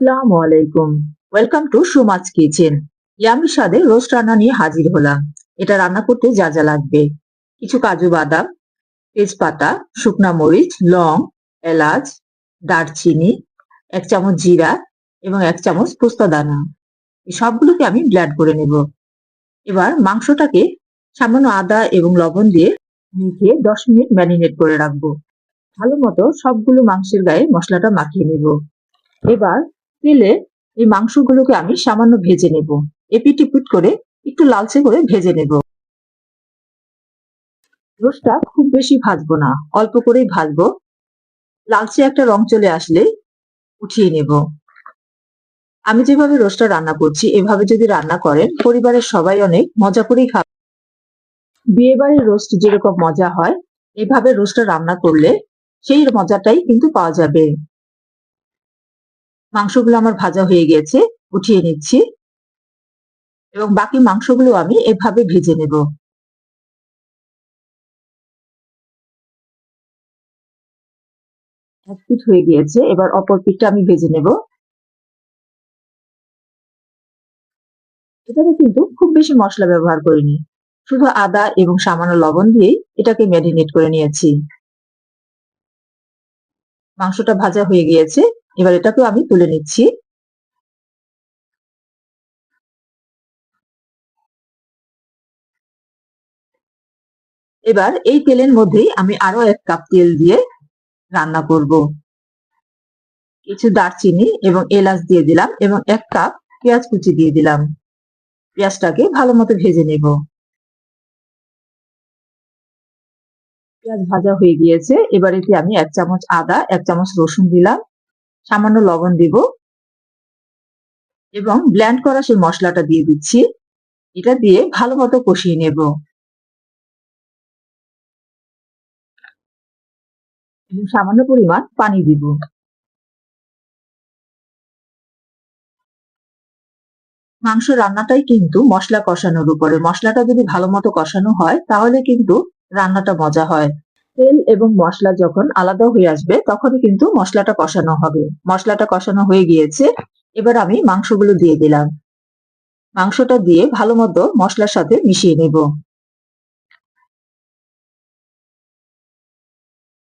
আসসালামু আলাইকুম। Welcome to Sumaj kitchen yummy স্বাদে রোস্ট রান্না নিয়ে হাজির হলাম। এটা রান্না করতে যা যা লাগবে। কিছু কাজু বাদাম, তেজপাতা, শুকনা মরিচ, লং, এলাচ, দারচিনি, এক চামচ জিরা এবং এক চামচ পোস্তা দানা। এই সবগুলোকে আমি ব্ল্যান্ড করে নেব। এবার মাংসটাকে সামান্য আদা এবং লবণ দিয়ে মেখে দশ মিনিট ম্যারিনেট করে রাখব। ভালো মতো সবগুলো মাংসের গায়ে মশলাটা মাখিয়ে নেব। এবার তেলে এই মাংসগুলোকে আমি সামান্য ভেজে নেব। এপিটিপিট করে একটু লালচে করে ভেজে নেব। রোস্টটা খুব বেশি ভাজবো না, অল্প করেই ভাজবো। লালচে একটা রং চলে আসলে উঠিয়ে নেব। আমি যেভাবে রোস্টটা রান্না করছি, এভাবে যদি রান্না করেন, পরিবারের সবাই অনেক মজা করেই খাবে। বিয়ে বাড়ির রোস্ট যেরকম মজা হয়, এভাবে রোস্টটা রান্না করলে সেই মজাটাই কিন্তু পাওয়া যাবে। মাংসগুলো আমার ভাজা হয়ে গেছে, উঠিয়ে নিচ্ছি। এবং বাকি মাংসগুলো আমি এভাবে ভেজে নেব। এক পিঠ হয়ে গিয়েছে, এবার অপর পিঠটা আমি ভেজে নেব। এটাতে কিন্তু খুব বেশি মশলা ব্যবহার করিনি। শুধু আদা এবং সামান্য লবণ দিয়েই এটাকে ম্যারিনেট করে নিয়েছি। মাংসটা ভাজা হয়ে গিয়েছে এবার এটাকেও আমি তুলে নিচ্ছি। এবার এই তেলের মধ্যেই আমি আরও এক কাপ তেল দিয়ে রান্না করব। কিছু দারচিনি এবং এলাচ দিয়ে দিলাম এবং এক কাপ পেঁয়াজ কুচি দিয়ে দিলাম। পেঁয়াজটাকে ভালো মতো ভেজে নেব। পেঁয়াজ ভাজা হয়ে গিয়েছে। এবার এতে আমি এক চামচ আদা, এক চামচ রসুন দিলাম। সামান্য লবণ দিব এবং ব্ল্যান্ড করা সেই মশলাটা দিয়ে দিচ্ছি। এটা দিয়ে ভালো মতো কষিয়ে নেব। এবং সামান্য পরিমাণ পানি দিব। মাংস রান্নাটাই কিন্তু মশলা কষানোর উপরে। মশলাটা যদি ভালো মতো কষানো হয়, তাহলে কিন্তু রান্নাটা মজা হয়। তেল এবং মশলা যখন আলাদা হয়ে আসবে, তখনই কিন্তু মশলাটা কষানো হবে। মশলাটা কষানো হয়ে গিয়েছে। এবার আমি মাংসগুলো দিয়ে দিলাম। মাংসটা দিয়ে ভালো মতো মশলার সাথে মিশিয়ে নেব।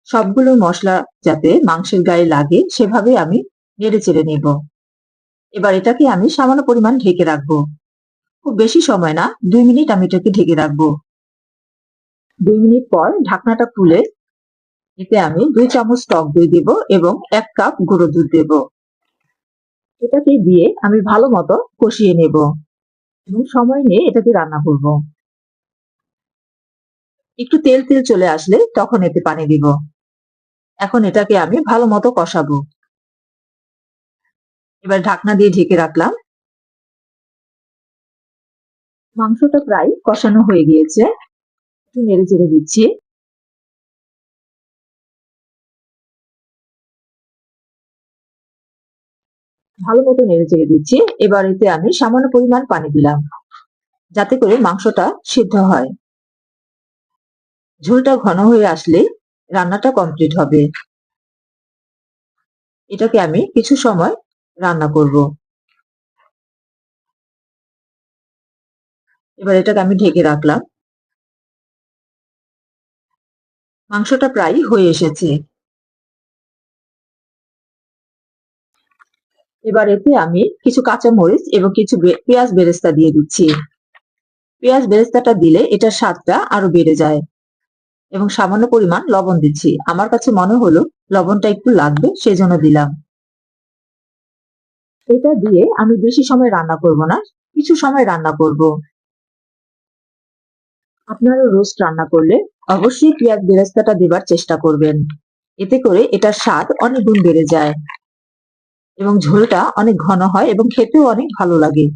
সবগুলো মশলা যাতে মাংসের গায়ে লাগে, সেভাবে আমি নেড়ে চেড়ে নেব। এবার এটাকে আমি সামান্য পরিমাণ ঢেকে রাখব। খুব বেশি সময় না, দুই মিনিট আমি এটাকে ঢেকে রাখব। দুই মিনিট পর ঢাকনাটা খুলে এতে আমি দুই চামচ টক দই দেব এবং এক কাপ গুঁড়ো দুধ দেব। এটাকে দিয়ে আমি ভালো মতো কষিয়ে নেব এবং সময় নিয়ে এটাকে রান্না করব। একটু তেল তেল চলে আসলে তখন এতে পানি দিব। এখন এটাকে আমি ভালো মতো কষাবো। এবার ঢাকনা দিয়ে ঢেকে রাখলাম। মাংসটা প্রায় কষানো হয়ে গিয়েছে। একটু নেড়ে চেড়ে দিচ্ছি। ভালো মতো নেড়ে চেড়ে দিচ্ছি। এবার এতে আমি সামান্য পরিমাণ পানি দিলাম, যাতে করে মাংসটা সিদ্ধ হয়। ঝোলটা ঘন হয়ে আসলে রান্নাটা কমপ্লিট হবে। এটাকে আমি কিছু সময় রান্না করব। এবার এটাকে আমি ঢেকে রাখলাম। মাংসটা প্রায় হয়ে এসেছে। এবার এতে আমি কিছু কাঁচা মরিচ এবং কিছু পেঁয়াজ বেরেস্তা দিয়ে দিচ্ছি। পেঁয়াজ বেরেস্তাটা দিলে এটার স্বাদটা আরও বেড়ে যায় এবং সামান্য পরিমাণ লবণ দিচ্ছি। আমার কাছে মনে হলো লবণটা একটু লাগবে সেই জন্য দিলাম। এটা দিয়ে আমি বেশি সময় রান্না করব না, কিছু সময় রান্না করব। আপনারা রোস্ট রান্না করলে অবশ্যই পেঁয়াজ বেরেস্তাটা দেবার চেষ্টা করবেন। এতে করে এটার স্বাদ অনেক গুণ বেড়ে যায় এবং ঝোলটা অনেক ঘন হয় এবং খেতেও অনেক ভালো লাগে।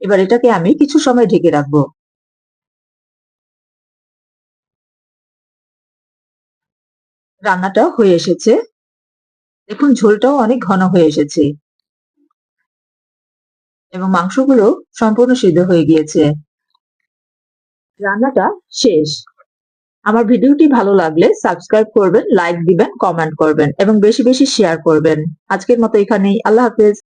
এবার এটাকে আমি কিছু সময় ঢেকে রাখব। রান্নাটা হয়ে এসেছে। দেখুন, ঝোলটাও অনেক ঘন হয়ে এসেছে। এবং মাংসগুলো সম্পূর্ণ সিদ্ধ হয়ে গিয়েছে। রান্নাটা শেষ। আমার ভিডিওটি ভালো লাগলে সাবস্ক্রাইব করবেন লাইক দিবেন কমেন্ট করবেন এবং বেশি বেশি শেয়ার করবেন। আজকের মতো এখানেই। আল্লাহ হাফেজ।